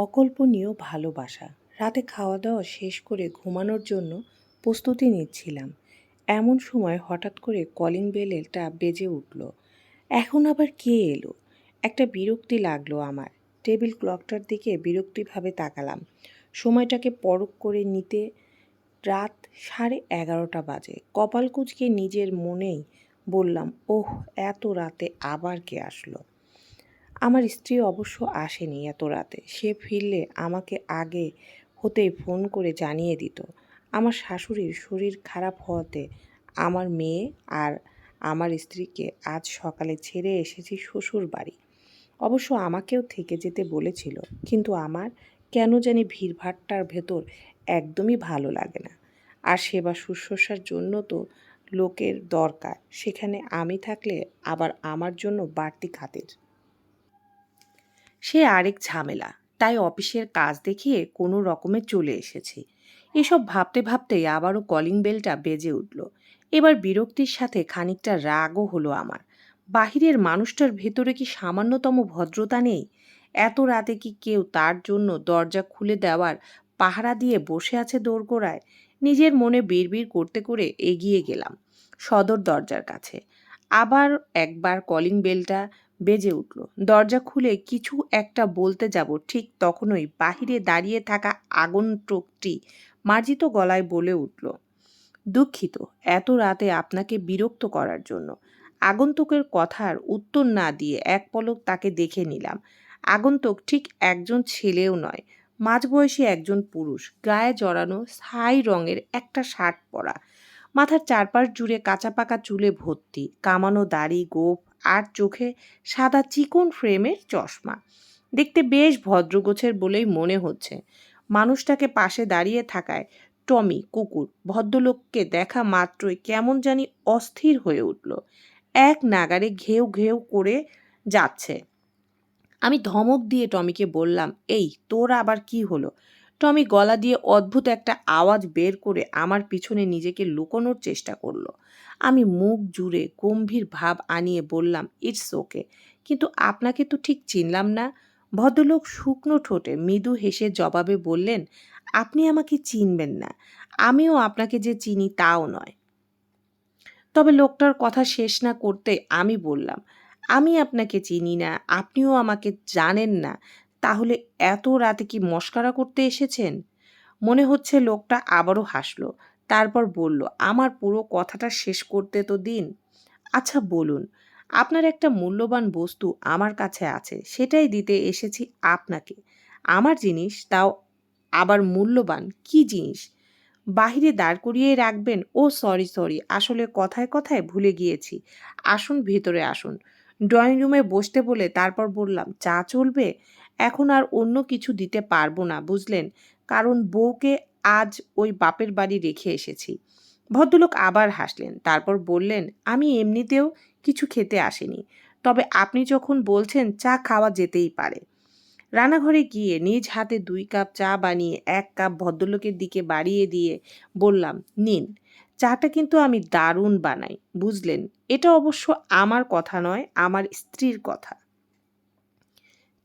অকল্পনীয় ভালোবাসা। রাতে খাওয়া দাওয়া শেষ করে ঘুমানোর জন্য প্রস্তুতি নিচ্ছিলাম। এমন সময় হঠাৎ করে কলিং বেলটা বেজে উঠল। এখন আবার কে এলো? একটা বিরক্তি লাগল আমার। টেবিল ক্লকটার দিকে বিরক্তিভাবে তাকালাম। সময়টাকে পরখ করে নিতে রাত সাড়ে এগারোটা বাজে। কপাল কুচকে নিজের মনেই বললাম, ওহ, এত রাতে আবার কে আসলো? আমার স্ত্রী অবশ্য আসেনি এত রাতে। সে ফিরলে আমাকে আগে হতেই ফোন করে জানিয়ে দিত। আমার শাশুড়ির শরীর খারাপ হওয়াতে আমার মেয়ে আর আমার স্ত্রীকে আজ সকালে ছেড়ে এসেছি শ্বশুর বাড়ি। অবশ্য আমাকেও থেকে যেতে বলেছিল, কিন্তু আমার কেন জানি ভিড়ভাট্টার ভেতর একদমই ভালো লাগে না। আর সেবা শুশ্রূষার জন্য তো লোকের দরকার, সেখানে আমি থাকলে আবার আমার জন্য বাড়তি খাতির। সে আরেক ঝামেলা। তাই অফিসের কাজ দেখিয়ে কোনো রকমে চলে এসেছি। এসব ভাবতে ভাবতেই আবারও কলিং বেলটা বেজে উঠল। এবার বিরক্তির সাথে খানিকটা রাগও হলো আমার। বাহিরের মানুষটার ভেতরে কি সামান্যতম ভদ্রতা নেই? এত রাতে কি কেউ তার জন্য দরজা খুলে দেওয়ার পাহারা দিয়ে বসে আছে দোরগোড়ায়? নিজের মনে বিড়বিড় করতে করে এগিয়ে গেলাম সদর দরজার কাছে। আবার একবার কলিং বেলটা বেজে উঠল। দরজা খুলে কিছু একটা বলতে যাব, ঠিক তখনই বাহিরে দাঁড়িয়ে থাকা আগন্তুকটি মার্জিত গলায় বলে উঠল, দুঃখিত, এত রাতে আপনাকে বিরক্ত করার জন্য। আগন্তুকের কথার উত্তর না দিয়ে এক পলক তাকে দেখে নিলাম। আগন্তুক ঠিক একজন ছেলেও নয়, মাঝবয়সী একজন পুরুষ, গায়ে জড়ানো ছাই রঙের একটা শার্ট পরা। মাথার চারপাশ জুড়ে কাঁচা পাকা চুলে ভর্তি, কামানো দাড়ি গোপ আর চোখে সাদা চিকন ফ্রেমের চশমা। দেখতে বেশ ভদ্রগোছের বলেই মনে হচ্ছে মানুষটাকে পাশে দাঁড়িয়ে থাকায় টমি, কুকুর, ভদ্রলোককে দেখা মাত্রই কেমন জানি অস্থির হয়ে উঠল। এক নাগারে ঘেউ ঘেউ করে যাচ্ছে। আমি ধমক দিয়ে টমিকে বললাম, এই, তোর আবার কি হলো? টমি গলা দিয়ে অদ্ভুত একটা আওয়াজ বের করে আমার পিছনে নিজেকে লুকোনোর চেষ্টা করল। আমি মুখ জুড়ে গম্ভীর ভাব আনিয়ে বললাম ইটস ওকে কিন্তু আপনাকে তো ঠিক চিনলাম না। ভদ্রলোক শুকনো ঠোঁটে মৃদু হেসে জবাবে বললেন, আপনি আমাকে চিনবেন না। আমিও আপনাকে যে চিনি তাও নয়। তবে লোকটার কথা শেষ না করতে আমি বললাম, আমি আপনাকে চিনি না, আপনিও আমাকে জানেন না। তাহলে এত রাতে কি মস্কারা করতে এসেছেন? মনে হচ্ছে লোকটা আবারও হাসলো। তারপর বলল, আমার পুরো কথাটা শেষ করতে তো দিন। আচ্ছা বলুন, আপনার একটা মূল্যবান বস্তু আমার কাছে আছে, সেটাই দিতে এসেছি আপনাকে। আমার জিনিস তাও আবার মূল্যবান, কি জিনিস? বাহিরে দাঁড় করিয়ে রাখবেন? ও, সরি সরি, আসলে কথায় কথায় ভুলে গিয়েছি। আসুন, ভেতরে আসুন। ড্রয়িং রুমে বসতে বলে তারপর বললাম, চা চলবে? এখন আর অন্য কিছু দিতে পারব না, বুঝলেন? কারণ বউকে আজ ওই বাপের বাড়ি রেখে এসেছি। ভদ্রলোক আবার হাসলেন, তারপর বললেন, আমি এমনিতেও কিছু খেতে আসিনি। তবে আপনি যখন বলছেন, চা খাওয়া যেতেই পারে রান্নাঘরে গিয়ে নিজ হাতে দুই কাপ চা বানিয়ে এক কাপ ভদ্রলোকের দিকে বাড়িয়ে দিয়ে বললাম, নিন, চাটা কিন্তু আমি দারুণ বানাই। বুঝলেন, এটা অবশ্য আমার কথা নয়, আমার স্ত্রীর কথা।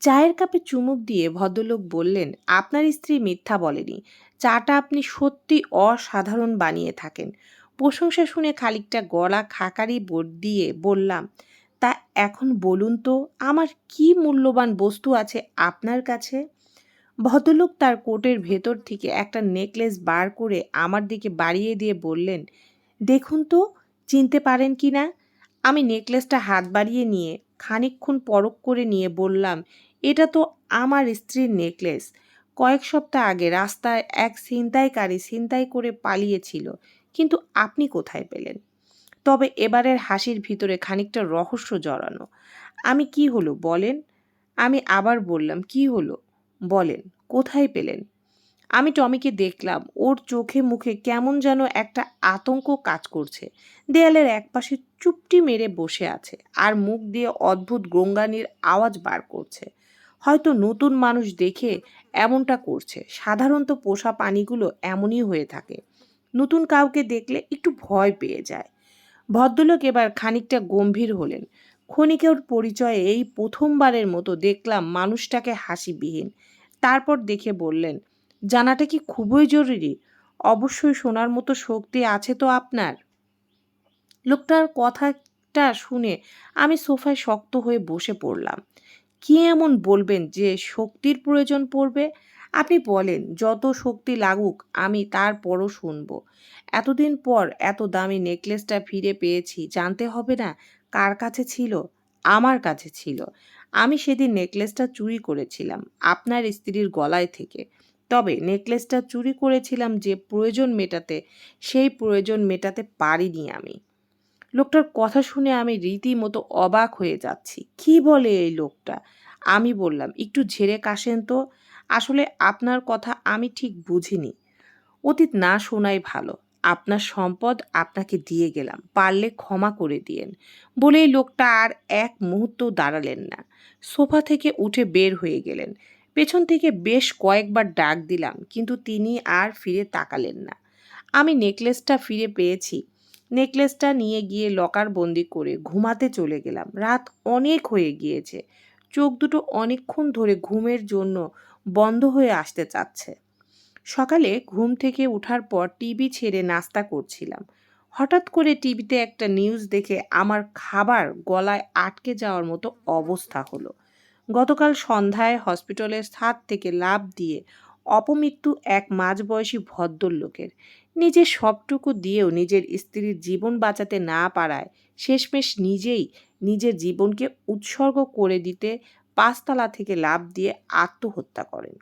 চায়ের কাপে চুমুক দিয়ে ভদ্রলোক বললেন, আপনার স্ত্রী মিথ্যা বলেনি। চাটা আপনি সত্যি অসাধারণ বানিয়ে থাকেন। প্রশংসা শুনে খালিকটা গলা খাকারি দিয়ে বললাম, তা এখন বলুন তো, আমার কি মূল্যবান বস্তু আছে আপনার কাছে? ভদ্রলোক তার কোটের ভেতর থেকে একটা নেকলেস বার করে আমার দিকে বাড়িয়ে দিয়ে বললেন, দেখুন তো, চিনতে পারেন কি না? আমি নেকলেসটা হাত বাড়িয়ে নিয়ে খানিকক্ষণ পরক করে নিয়ে বললাম, এটা তো আমার স্ত্রীর নেকলেস কয়েক সপ্তাহ আগে রাস্তায় এক ছিনতাইকারী ছিনতাই করে পালিয়েছিল, কিন্তু আপনি কোথায় পেলেন? তবে এবারের হাসির ভিতরে খানিকটা রহস্য জড়ানো। আমি কি হলো বলেন? আমি আবার বললাম, কি হলো? বলেন, কোথায় পেলেন? আমি টমিকে দেখলাম, ওর চোখে মুখে কেমন যেন একটা আতঙ্ক কাজ করছে। দেয়ালের একপাশে চুপটি মেরে বসে আছে আর মুখ দিয়ে অদ্ভুত গঙ্গানির আওয়াজ বার করছে। হয়তো নতুন মানুষ দেখে এমনটা করছে। সাধারণত পোষা পানিগুলো এমনই হয়ে থাকে। নতুন কাউকে দেখলে একটু ভয় পেয়ে যায়। ভদ্রলোক এবার খানিকটা গম্ভীর হলেন। ক্ষণিকের পরিচয়ে এই প্রথমবারের মতো দেখলাম মানুষটাকে হাসিবিহীন। তারপর দেখে বললেন জানাটা কি খুবই জরুরি? অবশ্যই শোনার মতো শক্তি আছে তো আপনার। লোকটার কথাটা শুনে আমি সোফায় শক্ত হয়ে বসে পড়লাম। কি এমন বলবেন যে শক্তির প্রয়োজন পড়বে? আপনি বলেন, যত শক্তি লাগুক, আমি তারপরও শুনব। এতদিন পর এত দামি নেকলেসটা ফিরে পেয়েছি, জানতে হবে না কার কাছে ছিল? আমার কাছে ছিল। আমি সেদিন নেকলেসটা চুরি করেছিলাম, আপনার স্ত্রীর গলায় থেকে। তবে নেকলেসটা চুরি করেছিলাম যে প্রয়োজন মেটাতে, সেই প্রয়োজন মেটাতে পারিনি আমি। লোকটার কথা শুনে আমি রীতিমতো অবাক হয়ে যাচ্ছি। কি বলে এই লোকটা? আমি বললাম, একটু ঝেড়ে কাশেন তো। আসলে আপনার কথা আমি ঠিক বুঝিনি। অতীত না শোনাই ভালো। আপনার সম্পদ আপনাকে দিয়ে গেলাম। পারলে ক্ষমা করে দিয়েন। বলেই লোকটা আর এক মুহূর্ত দাঁড়ালেন না। সোফা থেকে উঠে বের হয়ে গেলেন। পেছন থেকে বেশ কয়েকবার ডাক দিলাম, কিন্তু তিনি আর ফিরে তাকালেন না। আমি নেকলেসটা ফিরে পেয়েছি। নেকলেসটা নিয়ে গিয়ে লকার বন্দি করে ঘুমাতে চলে গেলাম। রাত অনেক হয়ে গিয়েছে। চোখ দুটো অনেকক্ষণ ধরে ঘুমের জন্য বন্ধ হয়ে আসতে চাচ্ছে। সকালে ঘুম থেকে ওঠার পর টিভি ছেড়ে নাস্তা করছিলাম। হঠাৎ করে টিভিতে একটা নিউজ দেখে আমার খাবার গলায় আটকে যাওয়ার মতো অবস্থা হলো। গতকাল সন্ধ্যায় হসপিটালের ছাদ থেকে লাভ দিয়ে অপমৃত্যু এক মাঝবয়সী ভদ্রলোকের। নিজের সবটুকু দিয়েও নিজের স্ত্রীর জীবন বাঁচাতে না পারায় শেষমেশ নিজেই নিজের জীবনকে উৎসর্গ করে দিতে পাঁচতলা থেকে লাভ দিয়ে আত্মহত্যা করেন।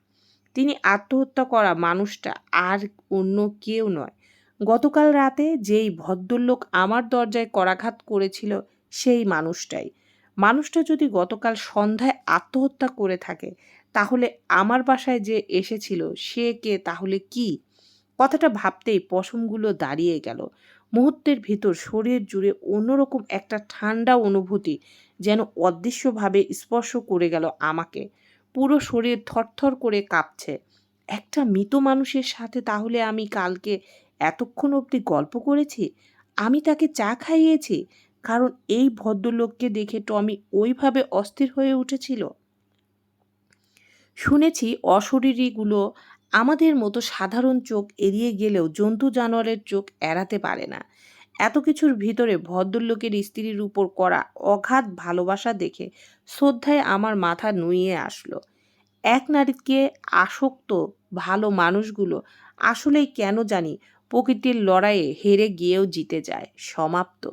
তিনি আত্মহত্যা করা মানুষটা আর অন্য কেউ নয়। গতকাল রাতে যেই ভদ্রলোক আমার দরজায় করাঘাত করেছিল সেই মানুষটাই। মানুষটা যদি গতকাল সন্ধ্যায় আত্মহত্যা করে থাকে, তাহলে আমার বাসায় যে এসেছিল, সে কে, তাহলে কি? কথাটা ভাবতেই পশমগুলো দাঁড়িয়ে গেল। মুহূর্তের ভিতর শরীর জুড়ে অন্যরকম একটা ঠান্ডা অনুভূতি যেন অদৃশ্যভাবে স্পর্শ করে গেল আমাকে। পুরো শরীর থরথর করে কাঁপছে। একটা মৃত মানুষের সাথে তাহলে আমি কালকে এতক্ষণ অবধি গল্প করেছি? আমি তাকে চা খাইয়েছি? কারণ এই ভদ্রলোককে দেখে টমি ওইভাবে অস্থির হয়ে উঠেছিল। শুনেছি অশরীরীগুলো আমাদের মতো সাধারণ চোখ এড়িয়ে গেলেও জন্তু জানোয়ারের চোখ এড়াতে পারে না। এত কিছুর ভিতরে ভদ্রলোকের স্ত্রীর উপর করা অগাধ ভালোবাসা দেখে শ্রদ্ধায় আমার মাথা নুইয়ে আসলো। এক নারীকে আসক্ত ভালো মানুষগুলো আসলেই কেন জানি প্রকৃতির লড়াইয়ে হেরে গিয়েও জিতে যায়, সমাপ্ত।